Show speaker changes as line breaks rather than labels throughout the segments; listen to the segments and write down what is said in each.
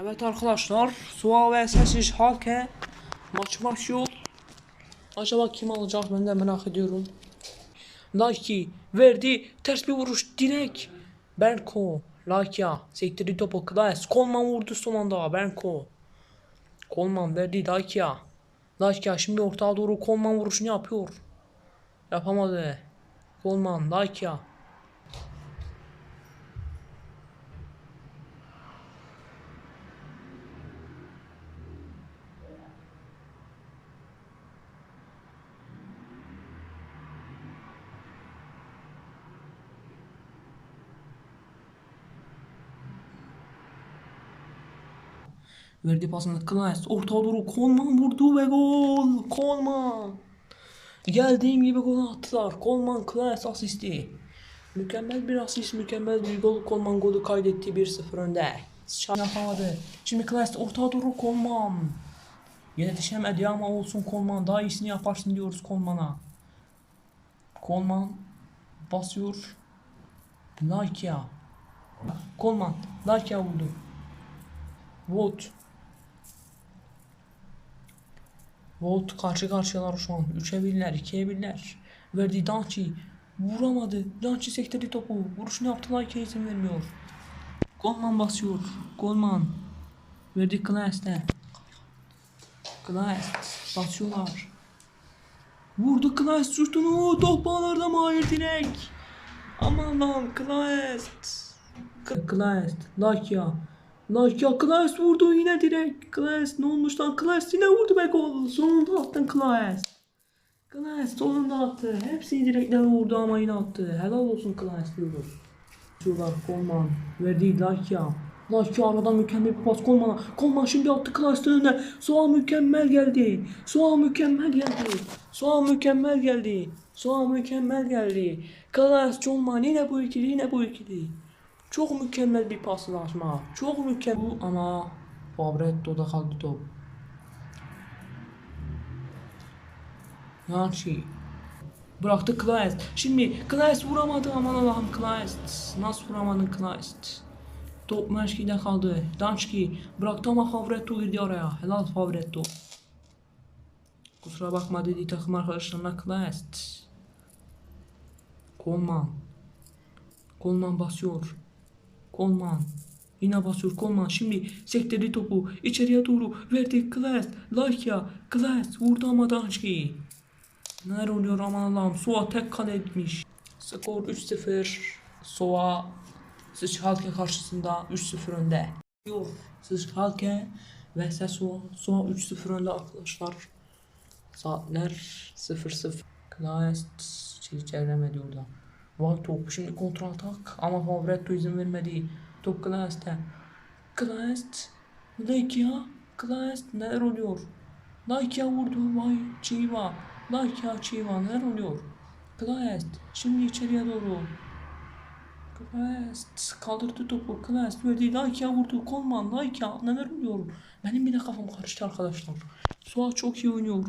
Evet arkadaşlar, Suha ve Sessiz Halke maç başlıyor. Acaba kim alacak ben de merak ediyorum. Nike verdi, ters bir vuruş direkt. Benko, Lakia, sektirdi topu Klaes, Kolman vurdu son anda Benko. Kolman verdi Lakia. Lakia şimdi ortağa doğru Kolman vuruşunu yapıyor. Yapamadı. Kolman, Lakia. Verdi pasını Klaes. Orta doğru Kolman vurdu ve gol. Kolman. Geldiğim gibi gol attılar. Kolman Klaes asisti. Mükemmel bir asist, mükemmel bir gol. Kolman golü kaydetti 1-0 önde. Şan yapamadı. Şimdi Klaes orta doğru Kolman. Yetişemedi ama olsun Kolman. Daha iyisini yaparsın diyoruz Kolman'a. Kolman basıyor. Lakia. Kolman. Lakia vurdu. Volt. Volt karşı karşıyalar şu an. 3'e 1'ler, 2'ye 1'ler. Verdi Danci. Vuramadı. Danci sektirdi topu. Vuruşunu yaptılar ki izin vermiyor. Golman basıyor. Golman. Verdi Klaes'te. Klaes. Basıyorlar. Vurdu Klaes şutunu. Top ağlarda Mahir direkt. Aman lan Klaes. Klaes. Lakia. Lakia Klaes vurdu yine direkt. Klaes ne olmuş lan? Klaes yine vurdu be gol. Sonunda attın Klaes. Klaes sonunda attı. Hepsini direkten vurdu ama yine attı. Helal olsun Klaes diyoruz. Şuradan Kolman verdi Lakia. Lakia aradan mükemmel bir pas Kolman'a. Kolman şimdi attı Klaes'ten önüne. Soğan mükemmel geldi. Soğan mükemmel geldi. Soğan mükemmel geldi. Soğan mükemmel geldi. Klaes Colman yine bu ikili yine bu ikili. Çok mükemmel bir paslaşma. Çok mükemmel ama Fabretto'da kaldı top. Yanchi. Bıraktı Klaes. Şimdi Klaes vuramadı aman Allah'ım Klaes. Nasıl vuramadın Klaes? Top Merşki'de kaldı. Dançki bıraktı ama Favretto girdi araya. Helal Favretto. Kusura bakma dedi takım arkadaşlarına Klaes. Kolman. Kolman basıyor. Kolman. Yine basıyor Kolman. Şimdi sektirdi topu. içeriye doğru verdi Klaes. Lakia. Klaes vurdu ama Dançki. Neler oluyor aman Allah'ım. Soğa tek kale etmiş. Skor 3-0. Soğa Sıçhalke karşısında 3-0 önde. Diyor Sıçhalke ve Seso Soğa 3-0 önde arkadaşlar. Saatler 0-0. Klaes çeviremedi orada. Vay top şimdi kontra atak ama Fabretto izin vermedi. Top Klaes'te. Klaes Lakia Klaes neler oluyor? Lakia vurdu vay Chiva. Lakia Chiva neler oluyor? Klaes şimdi içeriye doğru. Klaes kaldırdı topu. Klaes verdi. Lakia vurdu. Kolman Lakia neler oluyor? Benim bile kafam karıştı arkadaşlar. Suat çok iyi oynuyor.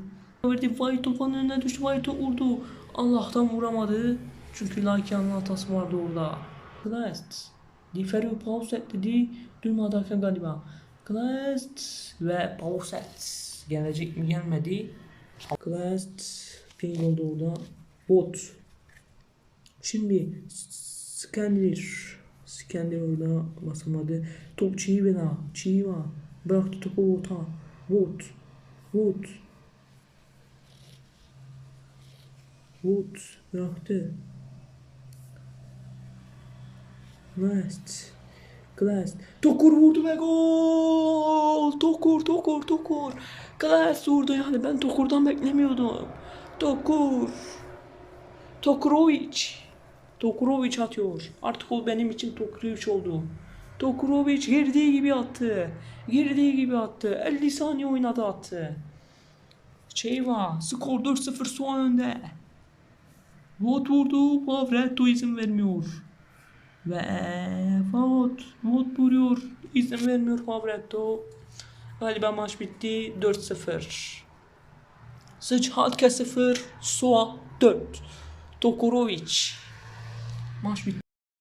Verdi Vay topun önüne düştü. Vay top vurdu. Allah'tan vuramadı. Çünkü Lakia'nın hatası vardı orada. Klast. Diferiyor Pauset dedi. Duymadı hakem galiba. Klast ve Pauset. Gelecek mi gelmedi. Klast. Ping oldu orada. Bot. Şimdi Skandir. Skandir orada basamadı. Top Çiğva. Çiğva. Bıraktı topu Bot'a. Bot. Bot. Wood bıraktı. West. Glass. Tokur vurdu ve gol. Tokur, Tokur, Tokur. Glass vurdu yani ben Tokur'dan beklemiyordum. Tokur. Tokurovic. Tokurovic atıyor. Artık o benim için Tokurovic oldu. Tokurovic girdiği gibi attı. Girdiği gibi attı. 50 saniye oynadı attı. Çeyva. Skor 4-0 son önde. Vot vurdu. Favretto izin vermiyor. Ve Favot. Vot vuruyor. İzin vermiyor Favretto. Galiba maç bitti. 4-0. Sıç Halke 0. Soa 4. Tokorovic. Maç bitti.